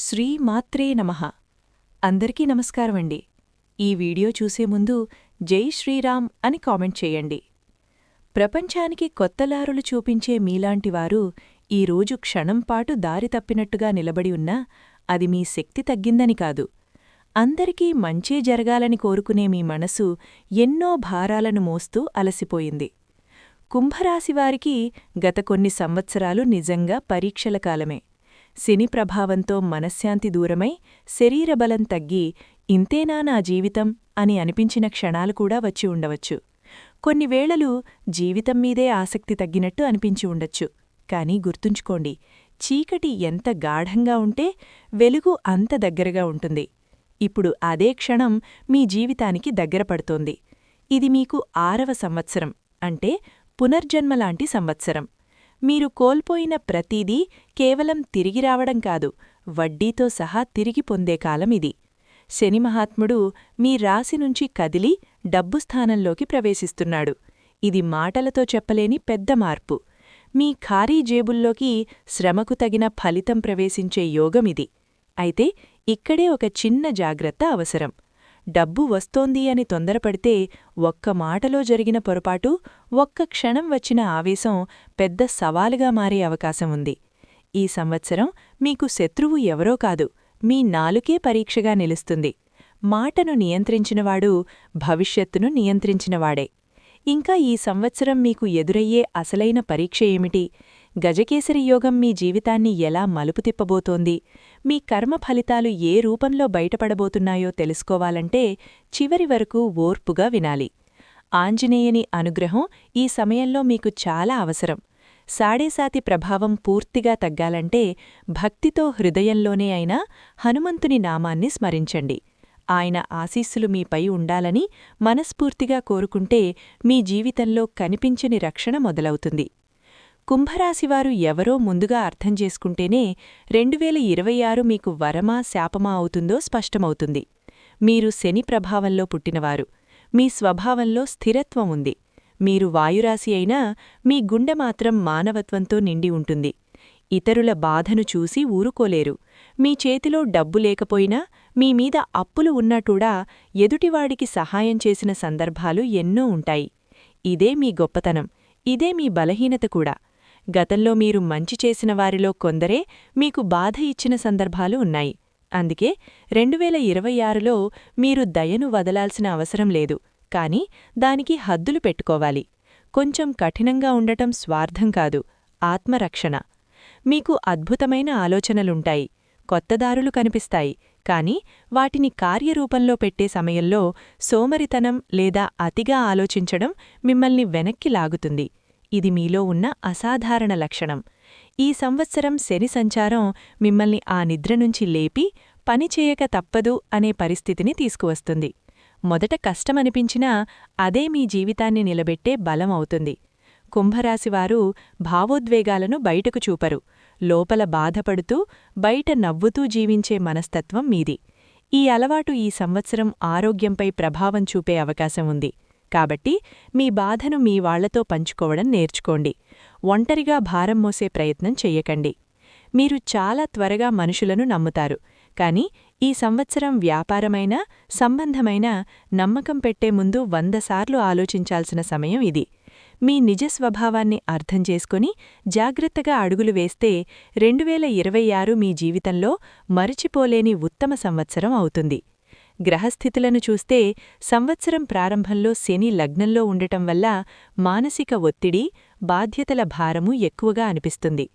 శ్రీ మాత్రే నమః. అందరికీ నమస్కారమండి. ఈ వీడియో చూసే ముందు జై శ్రీరామ్ అని కామెంట్ చేయండి. ప్రపంచానికి కొత్తలారులు చూపించే మీలాంటివారు ఈరోజు క్షణంపాటు దారి తప్పినట్టుగా నిలబడి ఉన్నా అది మీ శక్తి తగ్గిందని కాదు. అందరికీ మంచే జరగాలని కోరుకునే మీ మనసు ఎన్నో భారాలను మోస్తూ అలసిపోయింది. కుంభరాశివారికి గత కొన్ని సంవత్సరాలు నిజంగా పరీక్షల కాలమే. శని ప్రభావంతో మనశ్శాంతి దూరమై శరీరబలం తగ్గి ఇంతేనా నా జీవితం అని అనిపించిన క్షణాలు కూడా వచ్చి ఉండవచ్చు. కొన్ని వేళలు జీవితం మీదే ఆసక్తి తగ్గినట్టు అనిపించి ఉండొచ్చు. కాని గుర్తుంచుకోండి చీకటి ఎంత గాఢంగా ఉంటే వెలుగు అంత దగ్గరగా ఉంటుంది. ఇప్పుడు అదే క్షణం మీ జీవితానికి దగ్గర పడుతోంది. ఇది మీకు ఆరవ సంవత్సరం అంటే పునర్జన్మలాంటి సంవత్సరం. మీరు కోల్పోయిన ప్రతీదీ కేవలం తిరిగి రావడం కాదు వడ్డీతో సహా తిరిగి పొందే కాలం ఇది. శని మహాత్ముడు మీ రాశి నుంచి కదిలి డబ్బు స్థానంలోకి ప్రవేశిస్తున్నాడు. ఇది మాటలతో చెప్పలేని పెద్ద మార్పు. మీ ఖారీ జేబుల్లోకి శ్రమకు తగిన ఫలితం ప్రవేశించే యోగమిది అయితే ఇక్కడే ఒక చిన్న జాగ్రత్త అవసరం. డబ్బు వస్తోంది అని తొందరపడితే ఒక్క మాటలో జరిగిన పొరపాటు ఒక్క క్షణం వచ్చిన ఆవేశం పెద్ద సవాలుగా మారే అవకాశం ఉంది. ఈ సంవత్సరం మీకు శత్రువు ఎవరో కాదు మీ నాలుకే పరీక్షగా నిలుస్తుంది. మాటను నియంత్రించినవాడు భవిష్యత్తును నియంత్రించినవాడే. ఇంకా ఈ సంవత్సరం మీకు ఎదురయ్యే అసలైన పరీక్ష ఏమిటి? గజకేసరి యోగం మీ జీవితాన్ని ఎలా మలుపు తిప్పబోతోంది? మీ కర్మ ఫలితాలు ఏ రూపంలో బయటపడబోతున్నాయో తెలుసుకోవాలంటే చివరి వరకు ఓర్పుగా వినాలి. ఆంజనేయని అనుగ్రహం ఈ సమయంలో మీకు చాలా అవసరం. సాడేసాతి ప్రభావం పూర్తిగా తగ్గాలంటే భక్తితో హృదయంలోనే అయినా హనుమంతుని నామాన్ని స్మరించండి. ఆయన ఆశీస్సులు మీపై ఉండాలని మనస్ఫూర్తిగా కోరుకుంటే మీ జీవితంలో కనిపించని రక్షణ మొదలవుతుంది. కుంభరాశివారు ఎవరో ముందుగా అర్థం చేసుకుంటేనే రెండువేల ఇరవై ఆరు మీకు వరమా శాపమా అవుతుందో స్పష్టమవుతుంది. మీరు శని ప్రభావంలో పుట్టినవారు. మీ స్వభావంలో స్థిరత్వం ఉంది. మీరు వాయురాశి అయినా మీ గుండె మాత్రం మానవత్వంతో నిండి ఉంటుంది. ఇతరుల బాధను చూసి ఊరుకోలేరు. మీ చేతిలో డబ్బు లేకపోయినా మీమీద అప్పులు ఉన్నట్టుడా ఎదుటివాడికి సహాయం చేసిన సందర్భాలు ఎన్నో ఉంటాయి. ఇదే మీ గొప్పతనం. ఇదే మీ బలహీనత కూడా. గతంలో మీరు మంచి చేసిన వారిలో కొందరే మీకు బాధ ఇచ్చిన సందర్భాలు ఉన్నాయి. అందుకే రెండువేల ఇరవై ఆరులో మీరు దయను వదలాల్సిన అవసరం లేదు. కాని దానికి హద్దులు పెట్టుకోవాలి. కొంచెం కఠినంగా ఉండటం స్వార్థం కాదు. ఆత్మరక్షణ. మీకు అద్భుతమైన ఆలోచనలుంటాయి. కొత్తదారులు కనిపిస్తాయి. కాని వాటిని కార్యరూపంలో పెట్టే సమయంలో సోమరితనం లేదా అతిగా ఆలోచించడం మిమ్మల్ని వెనక్కి లాగుతుంది. ఇది మీలో ఉన్న అసాధారణ లక్షణం. ఈ సంవత్సరం శని సంచారం మిమ్మల్ని ఆ నిద్ర నుంచి లేపి పనిచేయక తప్పదు అనే పరిస్థితిని తీసుకువస్తుంది. మొదట కష్టమనిపించినా అదే మీ జీవితాన్ని నిలబెట్టే బలం అవుతుంది. కుంభరాశివారు భావోద్వేగాలను బయటకు చూపరు. లోపల బాధపడుతూ బయట నవ్వుతూ జీవించే మనస్తత్వం మీది. ఈ అలవాటు ఈ సంవత్సరం ఆరోగ్యంపై ప్రభావం చూపే అవకాశం ఉంది. కాబట్టి మీ బాధను మీ వాళ్ళతో పంచుకోవడం నేర్చుకోండి. ఒంటరిగా భారం మోసే ప్రయత్నం చెయ్యకండి. మీరు చాలా త్వరగా మనుషులను నమ్ముతారు. కాని ఈ సంవత్సరం వ్యాపారమైన సంబంధమైన నమ్మకం పెట్టే ముందు వందసార్లు ఆలోచించాల్సిన సమయం ఇది. మీ నిజ స్వభావాన్ని అర్థం చేసుకుని జాగ్రత్తగా అడుగులు వేస్తే రెండువేల ఇరవై ఆరు మీ జీవితంలో మరిచిపోలేని ఉత్తమ సంవత్సరం అవుతుంది. గ్రహస్థితులను చూస్తే సంవత్సరం ప్రారంభంలో శని లగ్నంలో ఉండటం వల్ల మానసిక ఒత్తిడి బాధ్యతల భారము ఎక్కువగా అనిపిస్తుంది.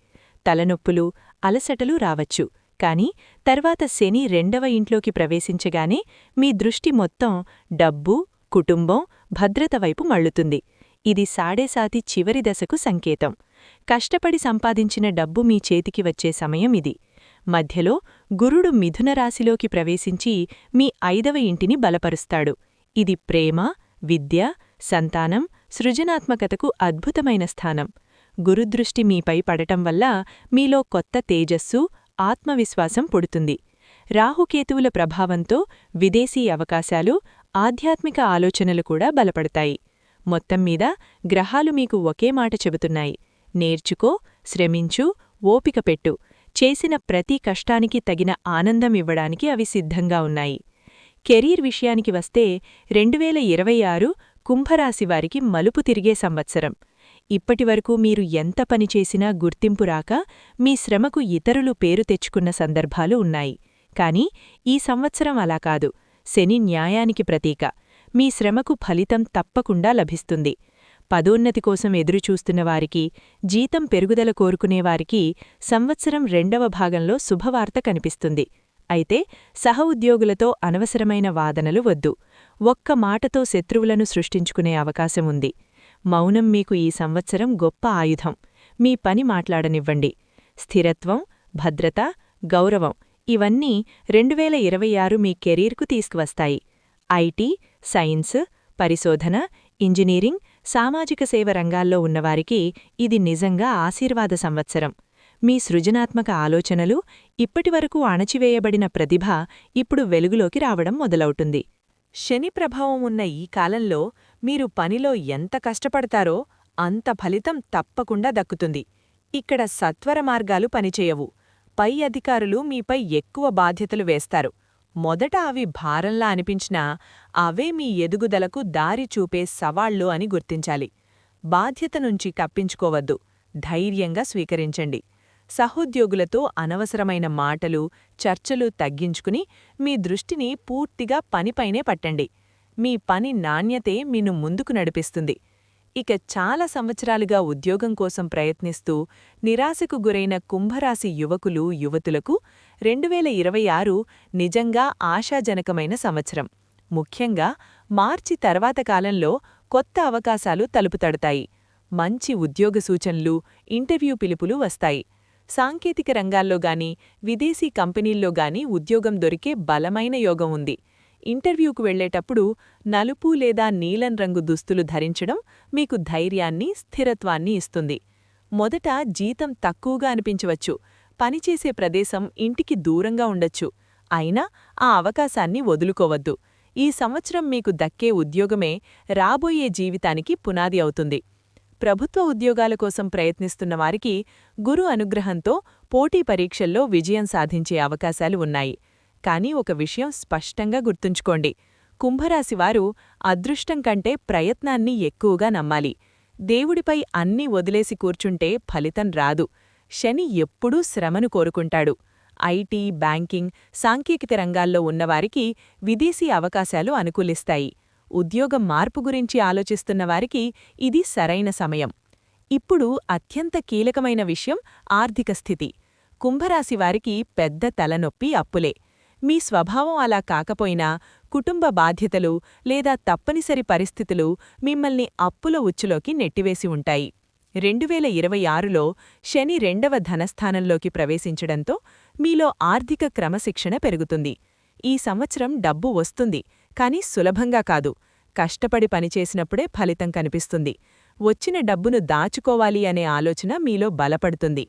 తలనొప్పులు అలసటలు రావచ్చు. కాని తర్వాత శని రెండవ ఇంట్లోకి ప్రవేశించగానే మీ దృష్టి మొత్తం డబ్బు కుటుంబం భద్రత వైపు మళ్ళుతుంది. ఇది సాడేసాతి చివరి దశకు సంకేతం. కష్టపడి సంపాదించిన డబ్బు మీ చేతికి వచ్చే సమయం ఇది. మధ్యలో గురుడు మిథున రాశిలోకి ప్రవేశించి మీ ఐదవ ఇంటిని బలపరుస్తాడు. ఇది ప్రేమ విద్య సంతానం సృజనాత్మకతకు అద్భుతమైన స్థానం. గురుదృష్టి మీపై పడటం వల్ల మీలో కొత్త తేజస్సు ఆత్మవిశ్వాసం పుడుతుంది. రాహుకేతువుల ప్రభావంతో విదేశీ అవకాశాలు ఆధ్యాత్మిక ఆలోచనలు కూడా బలపడతాయి. మొత్తం మీద గ్రహాలు మీకు ఒకే మాట చెబుతున్నాయి. నేర్చుకో శ్రమించు ఓపిక పెట్టు. చేసిన ప్రతి కష్టానికి తగిన ఆనందం ఇవ్వడానికి అవి సిద్ధంగా ఉన్నాయి. కెరీర్ విషయానికి వస్తే రెండువేల ఇరవై ఆరు కుంభరాశివారికి మలుపు తిరిగే సంవత్సరం. ఇప్పటివరకు మీరు ఎంత పనిచేసినా గుర్తింపు రాక మీ శ్రమకు ఇతరులు పేరు తెచ్చుకున్న సందర్భాలు ఉన్నాయి. కాని ఈ సంవత్సరం అలా కాదు. శని న్యాయానికి ప్రతీక. మీ శ్రమకు ఫలితం తప్పకుండా లభిస్తుంది. పదోన్నతి కోసం ఎదురుచూస్తున్న వారికి జీతం పెరుగుదల కోరుకునేవారికి సంవత్సరం రెండవ భాగంలో శుభవార్త కనిపిస్తుంది. అయితే సహ ఉద్యోగులతో అనవసరమైన వాదనలు వద్దు. ఒక్క మాటతో శత్రువులను సృష్టించుకునే అవకాశం ఉంది. మౌనం మీకు ఈ సంవత్సరం గొప్ప ఆయుధం. మీ పని మాట్లాడనివ్వండి. స్థిరత్వం భద్రత గౌరవం ఇవన్నీ రెండువేల ఇరవై ఆరు మీ కెరీర్కు తీసుకువస్తాయి. ఐటీ సైన్స్ పరిశోధన ఇంజనీరింగ్ సామాజిక సేవ రంగాల్లో ఉన్నవారికి ఇది నిజంగా ఆశీర్వాద సంవత్సరం. మీ సృజనాత్మక ఆలోచనలు ఇప్పటివరకు అణచివేయబడిన ప్రతిభ ఇప్పుడు వెలుగులోకి రావడం మొదలవుతుంది. శని ప్రభావం ఉన్న ఈ కాలంలో మీరు పనిలో ఎంత కష్టపడతారో అంత ఫలితం తప్పకుండా దక్కుతుంది. ఇక్కడ సత్వర మార్గాలు పనిచేయవు. పై అధికారులు మీపై ఎక్కువ బాధ్యతలు వేస్తారు. మొదట అవి భారంలా అనిపించినా అవే మీ ఎదుగుదలకు దారి చూపే సవాళ్ళు అని గుర్తించాలి. బాధ్యత నుంచి కప్పించుకోవద్దు ధైర్యంగా స్వీకరించండి. సహోద్యోగులతో అనవసరమైన మాటలు చర్చలు తగ్గించుకుని మీ దృష్టిని పూర్తిగా పనిపైనే పట్టండి. మీ పని నాణ్యతే మీను ముందుకు నడిపిస్తుంది. ఇక చాలా సంవత్సరాలుగా ఉద్యోగం కోసం ప్రయత్నిస్తూ నిరాశకు గురైన కుంభరాశి యువకులు యువతులకు రెండువేల ఇరవై ఆరు నిజంగా ఆశాజనకమైన సంవత్సరం. ముఖ్యంగా మార్చి తర్వాత కాలంలో కొత్త అవకాశాలు తలుపుతడతాయి. మంచి ఉద్యోగ సూచనలు ఇంటర్వ్యూ పిలుపులు వస్తాయి. సాంకేతిక రంగాల్లో గాని విదేశీ కంపెనీల్లో గాని ఉద్యోగం దొరికే బలమైన యోగం ఉంది. ఇంటర్వ్యూకు వెళ్ళేటప్పుడు నలుపు లేదా నీలం రంగు దుస్తులు ధరించడం మీకు ధైర్యాన్ని స్థిరత్వాన్ని ఇస్తుంది. మొదట జీతం తక్కువగా అనిపించవచ్చు. పనిచేసే ప్రదేశం ఇంటికి దూరంగా ఉండొచ్చు. అయినా ఆ అవకాశాన్ని వదులుకోవద్దు. ఈ సంవత్సరం మీకు దక్కే ఉద్యోగమే రాబోయే జీవితానికి పునాది అవుతుంది. ప్రభుత్వ ఉద్యోగాల కోసం ప్రయత్నిస్తున్న వారికి గురు అనుగ్రహంతో పోటీ పరీక్షల్లో విజయం సాధించే అవకాశాలు ఉన్నాయి. కానీ ఒక విషయం స్పష్టంగా గుర్తుంచుకోండి. కుంభరాశివారు అదృష్టం కంటే ప్రయత్నాన్ని ఎక్కువగా నమ్మాలి. దేవుడిపై అన్నీ వదిలేసి కూర్చుంటే ఫలితం రాదు. శని ఎప్పుడూ శ్రమను కోరుకుంటాడు. ఐటీ బ్యాంకింగ్ సాంకేతిక రంగాల్లో ఉన్నవారికి విదేశీ అవకాశాలు అనుకూలిస్తాయి. ఉద్యోగం మార్పు గురించి ఆలోచిస్తున్నవారికి ఇది సరైన సమయం. ఇప్పుడు అత్యంత కీలకమైన విషయం ఆర్థిక స్థితి. కుంభరాశివారికి పెద్ద తలనొప్పి అప్పులే. మీ స్వభావం అలా కాకపోయినా కుటుంబ బాధ్యతలు లేదా తప్పనిసరి పరిస్థితులు మిమ్మల్ని అప్పుల ఉచ్చులోకి నెట్టివేసి ఉంటాయి. రెండువేల ఇరవై ఆరులో శని రెండవ ధనస్థానంలోకి ప్రవేశించడంతో మీలో ఆర్థిక క్రమశిక్షణ పెరుగుతుంది. ఈ సంవత్సరం డబ్బు వస్తుంది కాని సులభంగా కాదు. కష్టపడి పనిచేసినప్పుడే ఫలితం కనిపిస్తుంది. వచ్చిన డబ్బును దాచుకోవాలి అనే ఆలోచన మీలో బలపడుతుంది.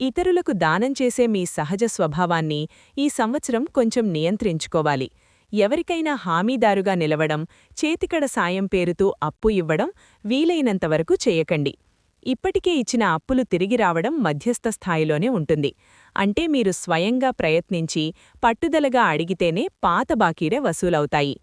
ఇతరులకు దానం చేసే మీ సహజ స్వభావాన్ని ఈ సంవత్సరం కొంచెం నియంత్రించుకోవాలి. ఎవరికైనా హామీదారుగా నిలవడం చేతికడ సాయం పేరుతూ అప్పు ఇవ్వడం వీలైనంతవరకు చేయకండి. ఇప్పటికే ఇచ్చిన అప్పులు తిరిగి రావడం మధ్యస్థ స్థాయిలోనే ఉంటుంది. అంటే మీరు స్వయంగా ప్రయత్నించి పట్టుదలగా అడిగితేనే పాత బాకీరే వసూలవుతాయి.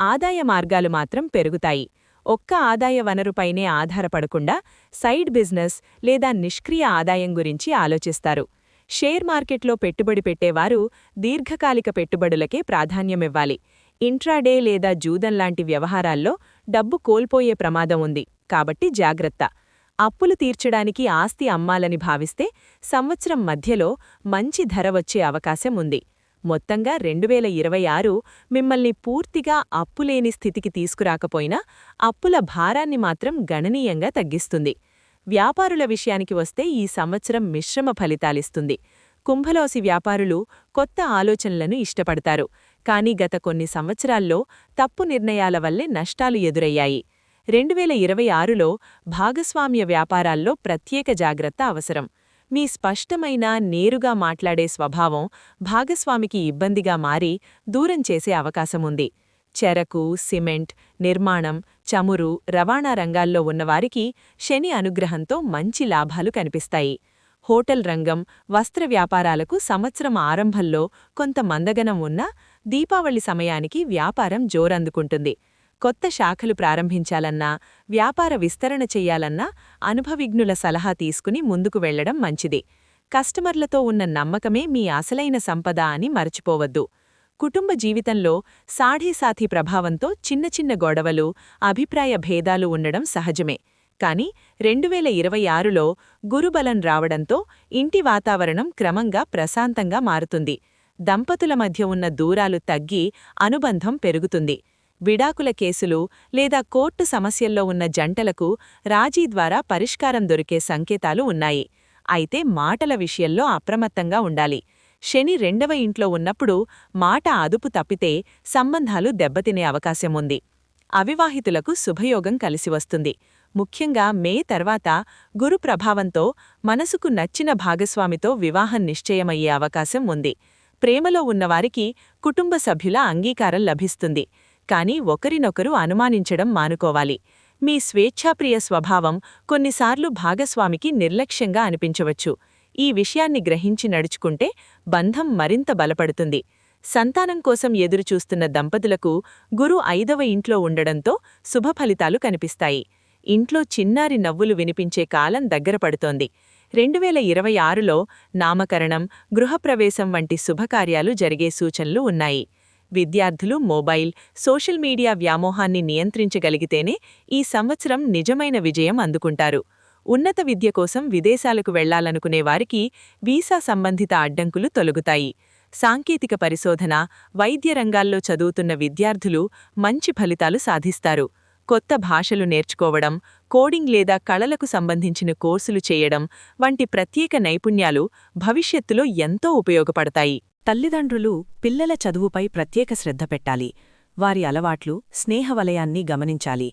ఆదాయ మార్గాలు మాత్రం పెరుగుతాయి. ఒక్క ఆదాయ వనరుపైనే ఆధారపడకుండా సైడ్ బిజినెస్ లేదా నిష్క్రియ ఆదాయం గురించి ఆలోచిస్తారు. షేర్ మార్కెట్లో పెట్టుబడి పెట్టేవారు దీర్ఘకాలిక పెట్టుబడులకే ప్రాధాన్యమివ్వాలి. ఇంట్రాడే లేదా జూదంలాంటి వ్యవహారాల్లో డబ్బు కోల్పోయే ప్రమాదం ఉంది. కాబట్టి జాగ్రత్త. అప్పులు తీర్చడానికి ఆస్తి అమ్మాలని భావిస్తే సంవత్సరం మధ్యలో మంచి ధర వచ్చే అవకాశం ఉంది. మొత్తంగా రెండువేల ఇరవై ఆరు మిమ్మల్ని పూర్తిగా అప్పులేని స్థితికి తీసుకురాకపోయినా అప్పుల భారాన్ని మాత్రం గణనీయంగా తగ్గిస్తుంది. వ్యాపారుల విషయానికి వస్తే ఈ సంవత్సరం మిశ్రమ ఫలితాలిస్తుంది. కుంభలోసి వ్యాపారులు కొత్త ఆలోచనలను ఇష్టపడతారు. కానీ గత కొన్ని సంవత్సరాల్లో తప్పు నిర్ణయాల వల్లే నష్టాలు ఎదురయ్యాయి. రెండువేల ఇరవై ఆరులో భాగస్వామ్య వ్యాపారాల్లో ప్రత్యేక జాగ్రత్త అవసరం. మీ స్పష్టమైన నేరుగా మాట్లాడే స్వభావం భాగస్వామికి ఇబ్బందిగా మారి దూరం చేసే అవకాశముంది చెరకు సిమెంట్ నిర్మాణం చమురు రవాణా రంగాల్లో ఉన్నవారికి శని అనుగ్రహంతో మంచి లాభాలు కనిపిస్తాయి. హోటల్ రంగం వస్త్ర వ్యాపారాలకు సంవత్సరం ఆరంభంలో కొంత మందగనం ఉన్నా దీపావళి సమయానికి వ్యాపారం జోరందుకుంటుంది. కొత్త శాఖలు ప్రారంభించాలన్నా వ్యాపార విస్తరణ చెయ్యాలన్నా అనుభవిజ్ఞుల సలహా తీసుకుని ముందుకు వెళ్ళడం మంచిది. కస్టమర్లతో ఉన్న నమ్మకమే మీ అసలైన సంపద అని మరచిపోవద్దు. కుటుంబ జీవితంలో సాఢీసాథీ ప్రభావంతో చిన్న చిన్న గొడవలు అభిప్రాయ భేదాలు ఉండడం సహజమే. కాని రెండువేల ఇరవై ఆరులో గురుబలం రావడంతో ఇంటి వాతావరణం క్రమంగా ప్రశాంతంగా మారుతుంది. దంపతుల మధ్య ఉన్న దూరాలు తగ్గి అనుబంధం పెరుగుతుంది. విడాకుల కేసులు లేదా కోర్టు సమస్యల్లో ఉన్న జంటలకు రాజీ ద్వారా పరిష్కారం దొరికే సంకేతాలు ఉన్నాయి. అయితే మాటల విషయంలో అప్రమత్తంగా ఉండాలి. శని రెండవ ఇంట్లో ఉన్నప్పుడు మాట అదుపు తప్పితే సంబంధాలు దెబ్బతినే అవకాశం ఉంది. అవివాహితులకు శుభయోగం కలిసివస్తుంది ముఖ్యంగా మే తర్వాత గురు ప్రభావంతో మనసుకు నచ్చిన భాగస్వామితో వివాహం నిశ్చయమయ్యే అవకాశం ఉంది. ప్రేమలో ఉన్నవారికి కుటుంబ సభ్యుల అంగీకారం లభిస్తుంది. కాని ఒకరినొకరు అనుమానించడం మానుకోవాలి. మీ స్వేచ్ఛాప్రియ స్వభావం కొన్నిసార్లు భాగస్వామికి నిర్లక్ష్యంగా అనిపించవచ్చు. ఈ విషయాన్ని గ్రహించి నడుచుకుంటే బంధం మరింత బలపడుతుంది. సంతానం కోసం ఎదురుచూస్తున్న దంపతులకు గురు ఐదవ ఇంట్లో ఉండడంతో శుభఫలితాలు కనిపిస్తాయి. ఇంట్లో చిన్నారి నవ్వులు వినిపించే కాలం దగ్గర పడుతోంది. రెండువేల ఇరవై ఆరులో నామకరణం గృహప్రవేశం వంటి శుభకార్యాలు జరిగే సూచనలు ఉన్నాయి. విద్యార్థులు మొబైల్ సోషల్ మీడియా వ్యామోహాన్ని నియంత్రించగలిగితేనే ఈ సంవత్సరం నిజమైన విజయం అందుకుంటారు. ఉన్నత విద్య కోసం విదేశాలకు వెళ్ళాలనుకునే వారికి వీసా సంబంధిత అడ్డంకులు తొలగుతాయి. సాంకేతిక పరిశోధన వైద్య రంగాల్లో చదువుతున్న విద్యార్థులు మంచి ఫలితాలు సాధిస్తారు. కొత్త భాషలు నేర్చుకోవడం కోడింగ్ లేదా కళలకు సంబంధించిన కోర్సులు చేయడం వంటి ప్రత్యేక నైపుణ్యాలు భవిష్యత్తులో ఎంతో ఉపయోగపడతాయి. తల్లిదండ్రులు పిల్లల చదువుపై ప్రత్యేక శ్రద్ధ పెట్టాలి. వారి అలవాట్లు స్నేహవలయాన్ని గమనించాలి.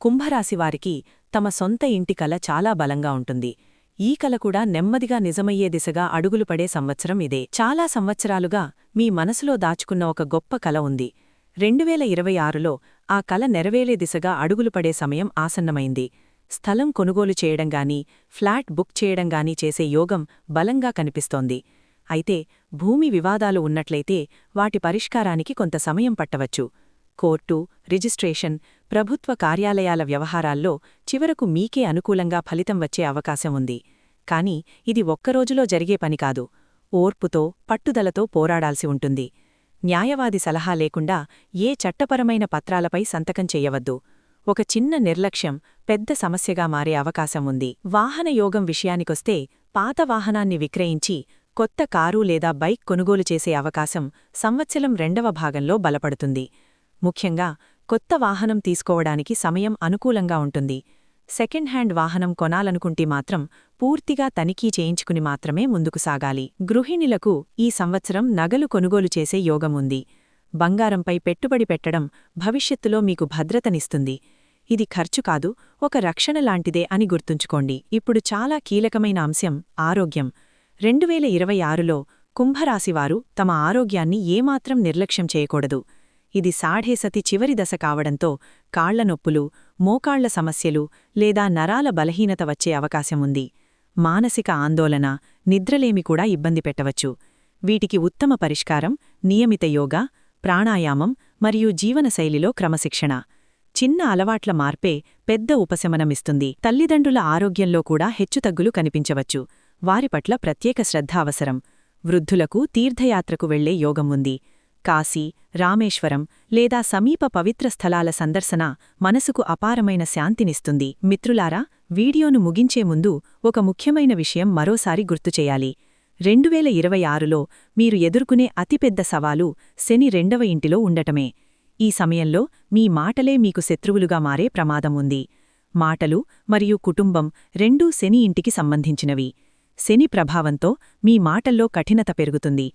కుంభరాశివారికి తమ సొంత ఇంటి కల చాలా బలంగా ఉంటుంది. ఈ కల కూడా నెమ్మదిగా నిజమయ్యే దిశగా అడుగులు పడే సంవత్సరం ఇదే. చాలా సంవత్సరాలుగా మీ మనసులో దాచుకున్న ఒక గొప్ప కల ఉంది. రెండువేల ఇరవై ఆరులో ఆ కల నెరవేలే దిశగా అడుగులు పడే సమయం ఆసన్నమైంది. స్థలం కొనుగోలు చేయడంగానీ ఫ్లాట్ బుక్ చేయడంగానీ చేసే యోగం బలంగా కనిపిస్తోంది. అయితే భూమి వివాదాలు ఉన్నట్లయితే వాటి పరిష్కారానికి కొంత సమయం పట్టవచ్చు. కోర్టు రిజిస్ట్రేషన్ ప్రభుత్వ కార్యాలయాల వ్యవహారాల్లో చివరకు మీకే అనుకూలంగా ఫలితం వచ్చే అవకాశం ఉంది. కాని ఇది ఒక్కరోజులో జరిగే పని కాదు. ఓర్పుతో పట్టుదలతో పోరాడాల్సి ఉంటుంది. న్యాయవాది సలహా లేకుండా ఏ చట్టపరమైన పత్రాలపై సంతకం చెయ్యవద్దు ఒక చిన్న నిర్లక్ష్యం పెద్ద సమస్యగా మారే అవకాశం ఉంది. వాహనయోగం విషయానికొస్తే పాత వాహనాన్ని విక్రయించి కొత్త కారు లేదా బైక్ కొనుగోలు చేసే అవకాశం సంవత్సరం రెండవ భాగంలో బలపడుతుంది. ముఖ్యంగా కొత్త వాహనం తీసుకోవడానికి సమయం అనుకూలంగా ఉంటుంది. సెకండ్ హ్యాండ్ వాహనం కొనాలనుకుంటే మాత్రం పూర్తిగా తనిఖీ చేయించుకుని మాత్రమే ముందుకు సాగాలి. గృహిణులకు ఈ సంవత్సరం నగలు కొనుగోలు చేసే యోగముంది బంగారంపై పెట్టుబడి పెట్టడం భవిష్యత్తులో మీకు భద్రతనిస్తుంది. ఇది ఖర్చు కాదు ఒక రక్షణ లాంటిదే అని గుర్తుంచుకోండి. ఇప్పుడు చాలా కీలకమైన అంశం ఆరోగ్యం. రెండువేల ఇరవై ఆరులో కుంభరాశివారు తమ ఆరోగ్యాన్ని ఏమాత్రం నిర్లక్ష్యం చేయకూడదు. ఇది సాఢేసతి చివరి దశ కావడంతో కాళ్ళ నొప్పులు మోకాళ్ళ సమస్యలు లేదా నరాల బలహీనత వచ్చే అవకాశముంది మానసిక ఆందోళన నిద్రలేమి కూడా ఇబ్బంది పెట్టవచ్చు. వీటికి ఉత్తమ పరిష్కారం నియమిత యోగా ప్రాణాయామం మరియు జీవనశైలిలో క్రమశిక్షణ. చిన్న అలవాట్ల మార్పే పెద్ద ఉపశమనమిస్తుంది. తల్లిదండ్రుల ఆరోగ్యంలో కూడా హెచ్చుతగ్గులు కనిపించవచ్చు. వారి పట్ల ప్రత్యేక శ్రద్ధ అవసరం. వృద్ధులకు తీర్థయాత్రకు వెళ్ళే యోగం ఉంది. కాశీ రామేశ్వరం లేదా సమీప పవిత్ర స్థలాల సందర్శన మనసుకు అపారమైన శాంతినిస్తుంది. మిత్రులారా వీడియోను ముగించే ముందు ఒక ముఖ్యమైన విషయం మరోసారి గుర్తుచేయాలి రెండువేల ఇరవై ఆరులో మీరు ఎదుర్కొనే అతిపెద్ద సవాలు శని రెండవ ఇంటిలో ఉండటమే. ఈ సమయంలో మీ మాటలే మీకు శత్రువులుగా మారే ప్రమాదం ఉంది. మాటలు మరియు కుటుంబం రెండూ శని ఇంటికి సంబంధించినవి. శని ప్రభావంతో మీ మాటల్లో కఠినత పెరుగుతుంది.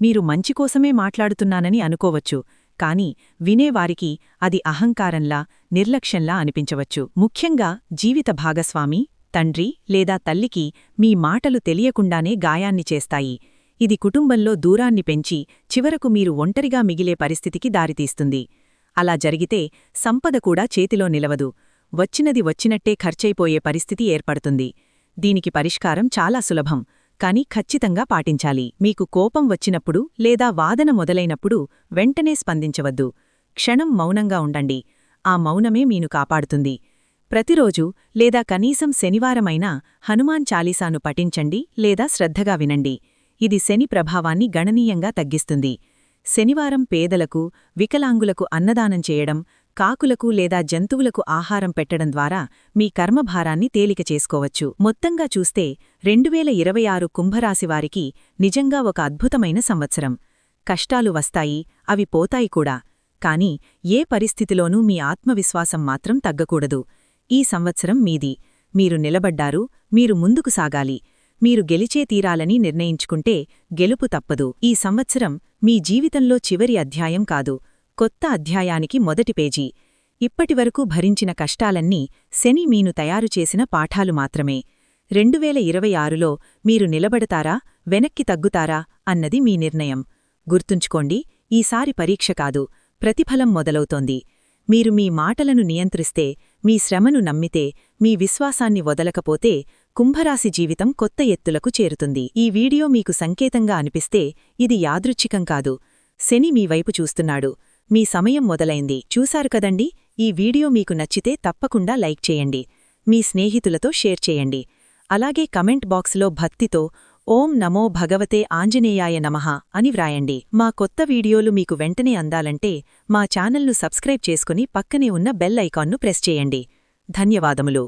మీరు మంచి కోసమే మాట్లాడుతున్నానని అనుకోవచ్చు కాని వినేవారికి అది అహంకారంలా నిర్లక్ష్యంలా అనిపించవచ్చు. ముఖ్యంగా జీవిత భాగస్వామి తండ్రి లేదా తల్లికి మీ మాటలు తెలియకుండానే గాయాన్ని చేస్తాయి. ఇది కుటుంబంలో దూరాన్ని పెంచి చివరకు మీరు ఒంటరిగా మిగిలే పరిస్థితికి దారితీస్తుంది. అలా జరిగితే సంపద కూడా చేతిలో నిలవదు. వచ్చినది వచ్చినట్టే ఖర్చైపోయే పరిస్థితి ఏర్పడుతుంది. దీనికి పరిష్కారం చాలా సులభం. కాని ఖచ్చితంగా పాటించాలి. మీకు కోపం వచ్చినప్పుడు లేదా వాదన మొదలైనప్పుడు వెంటనే స్పందించవద్దు. క్షణం మౌనంగా ఉండండి. ఆ మౌనమే మీను కాపాడుతుంది. ప్రతిరోజు లేదా కనీసం శనివారమైనా హనుమాన్ చాలీసాను పఠించండి లేదా శ్రద్ధగా వినండి. ఇది శని ప్రభావాన్ని గణనీయంగా తగ్గిస్తుంది. శనివారం పేదలకు వికలాంగులకు అన్నదానం చేయడం కాకులకు లేదా జంతువులకు ఆహారం పెట్టడం ద్వారా మీ కర్మభారాన్ని తేలిక చేసుకోవచ్చు. మొత్తంగా చూస్తే రెండువేల ఇరవై ఆరు కుంభరాశివారికి నిజంగా ఒక అద్భుతమైన సంవత్సరం. కష్టాలు వస్తాయి అవి పోతాయి కూడా. కాని ఏ పరిస్థితిలోనూ మీ ఆత్మవిశ్వాసం మాత్రం తగ్గకూడదు. ఈ సంవత్సరం మీది. మీరు నిలబడ్డారు మీరు ముందుకు సాగాలి. మీరు గెలిచే తీరాలని నిర్ణయించుకుంటే గెలుపు తప్పదు. ఈ సంవత్సరం మీ జీవితంలో చివరి అధ్యాయం కాదు. కొత్త అధ్యాయానికి మొదటి పేజీ. ఇప్పటివరకు భరించిన కష్టాలన్నీ శని మీను తయారు చేసిన పాఠాలు మాత్రమే. రెండువేల ఇరవై ఆరులో మీరు నిలబడతారా వెనక్కి తగ్గుతారా అన్నది మీ నిర్ణయం. గుర్తుంచుకోండి ఈసారి పరీక్ష కాదు ప్రతిఫలం మొదలవుతోంది. మీరు మీ మాటలను నియంత్రిస్తే మీ శ్రమను నమ్మితే మీ విశ్వాసాన్ని వదలకపోతే కుంభరాశి జీవితం కొత్త ఎత్తులకు చేరుతుంది. ఈ వీడియో మీకు సంకేతంగా అనిపిస్తే ఇది యాదృచ్ఛికం కాదు. శని మీ వైపు చూస్తున్నాడు. మీ సమయం మొదలైంది. చూశారు కదండి? ఈ వీడియో మీకు నచ్చితే తప్పకుండా లైక్ చేయండి. మీ స్నేహితులతో షేర్ చేయండి. అలాగే కమెంట్ బాక్స్లో భక్తితో ఓం నమో భగవతే ఆంజనేయాయ నమః అని వ్రాయండి. మా కొత్త వీడియోలు మీకు వెంటనే అందాలంటే మా ఛానల్ను సబ్స్క్రైబ్ చేసుకుని పక్కనే ఉన్న బెల్ ఐకాన్ను ప్రెస్ చేయండి. ధన్యవాదములు.